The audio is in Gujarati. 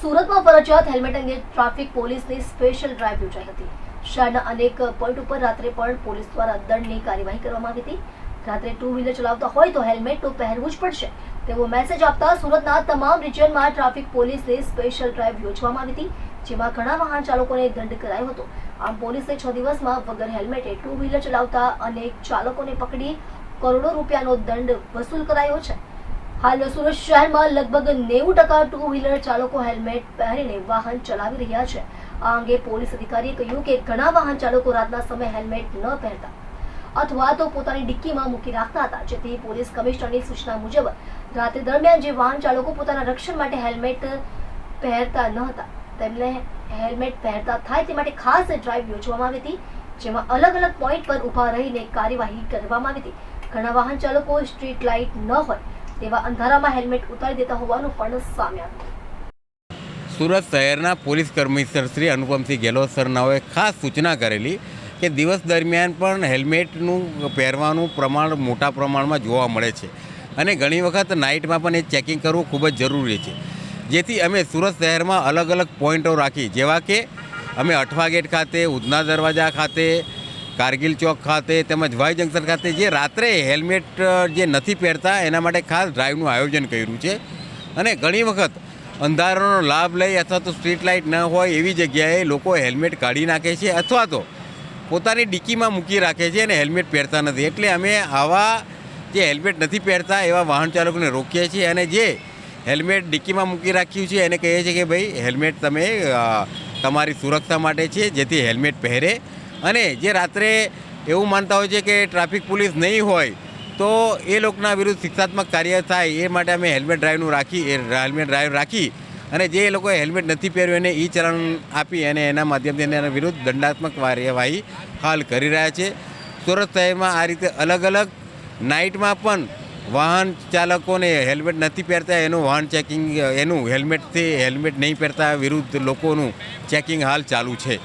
સુરતમાં ફરજિયાત હેલ્મેટ અંગે ટ્રાફિક પોલીસની સ્પેશિયલ ડ્રાઈવ યોજાઈ હતી. શહેરના અનેક પોઈન્ટ ઉપર રાત્રે પણ પોલીસ દ્વારા દંડની કાર્યવાહી કરવામાં આવી હતી. રાત્રે ટુ વ્હીલર ચલાવતા હોય તો હેલ્મેટ તો પહેરવું જ પડશે. તેવો મેસેજ આપતા સુરતના તમામ રિજિયનમાં ટ્રાફિક પોલીસની સ્પેશિયલ ડ્રાઈવ યોજવામાં આવી હતી, જેમાં ઘણા વાહન ચાલકોને દંડ કરાયો હતો. આમ પોલીસે છ દિવસમાં વગર હેલ્મેટે ટુ વ્હીલર ચલાવતા અનેક ચાલકોને પકડી કરોડો રૂપિયાનો દંડ વસૂલ કરાયો છે. હાલ સુરત શહેરમાં લગભગ નેવું ટકા ટુ વ્હીલર ચાલકો હેલ્મેટ પહેરીને વાહન ચલાવી રહ્યા છે. આ અંગે પોલીસ અધિકારીએ કહ્યું કે ઘણા વાહન ચાલકો રાતના સમયે હેલ્મેટ ન પહેરતા અથવા તો પોતાની ડિક્કીમાં મૂકી રાખતા હતા. જેથી પોલીસ કમિશનરની સૂચના મુજબ રાત્રિ દરમિયાન જે વાહન ચાલકો પોતાના રક્ષણ માટે હેલ્મેટ પહેરતા ન હતા, તેમને હેલ્મેટ પહેરતા થાય તે માટે ખાસ ડ્રાઈવ યોજવામાં આવી હતી, જેમાં અલગ અલગ પોઈન્ટ પર ઊભા રહીને કાર્યવાહી કરવામાં આવી હતી. ઘણા વાહન ચાલકો સ્ટ્રીટ લાઇટ ન હોય તેવા અંધારામાં હેલ્મેટ ઉતારી દેતા હોવાનું પણ સામે આવ્યું. સુરત શહેરના પોલીસ કમિશનર શ્રી અનુપમસિંહ ગેહલોત સરનાઓએ ખાસ સૂચના કરેલી કે દિવસ દરમિયાન પણ હેલ્મેટનું પહેરવાનું પ્રમાણ મોટા પ્રમાણમાં જોવા મળે છે અને ઘણી વખત નાઇટમાં પણ એ ચેકિંગ કરવું ખૂબ જ જરૂરી છે. જેથી અમે સુરત શહેરમાં અલગ અલગ પોઈન્ટો રાખી, જેવા કે અમે અઠવા ગેટ ખાતે, ઉધના દરવાજા ખાતે કારગિલ ચોક ખાતે તેમજ વાય જંકશન ખાતે જે રાત્રે હેલ્મેટ જે નથી પહેરતા, એના માટે ખાસ ડ્રાઈવનું આયોજન કર્યું છે. અને ઘણી વખત અંધારાનો લાભ લઈ અથવા તો સ્ટ્રીટ લાઇટ ન હોય એવી જગ્યાએ લોકો હેલ્મેટ કાઢી નાખે છે અથવા તો પોતાની ડિક્કીમાં મૂકી રાખે છે અને હેલ્મેટ પહેરતા નથી. એટલે અમે આવા જે હેલ્મેટ નથી પહેરતા એવા વાહન ચાલકોને રોકીએ છીએ અને જે હેલ્મેટ ડિક્કીમાં મૂકી રાખ્યું છે એને કહીએ છીએ કે ભાઈ હેલ્મેટ તમે તમારી સુરક્ષા માટે છે, જેથી હેલ્મેટ પહેરે. અને જે રાત્રે એવું માનતા હોય છે કે ટ્રાફિક પોલીસ નહીં હોય, તો એ લોકોના વિરુદ્ધ શિક્ષાત્મક કાર્ય થાય એ માટે અમે હેલ્મેટ ડ્રાઈવનું રાખી, એ હેલ્મેટ ડ્રાઈવ રાખી અને જે લોકોએ હેલ્મેટ નથી પહેર્યું એને ઈ ચલણ આપી અને એના માધ્યમથી એના વિરુદ્ધ દંડાત્મક કાર્યવાહી હાલ કરી રહ્યા છે. સુરત શહેરમાં આ રીતે અલગ અલગ નાઇટમાં પણ વાહન ચાલકોને હેલ્મેટ નથી પહેરતા, એનું વાહન ચેકિંગ, એનું હેલ્મેટથી હેલ્મેટ નહીં પહેરતા વિરુદ્ધ લોકોનું ચેકિંગ હાલ ચાલુ છે.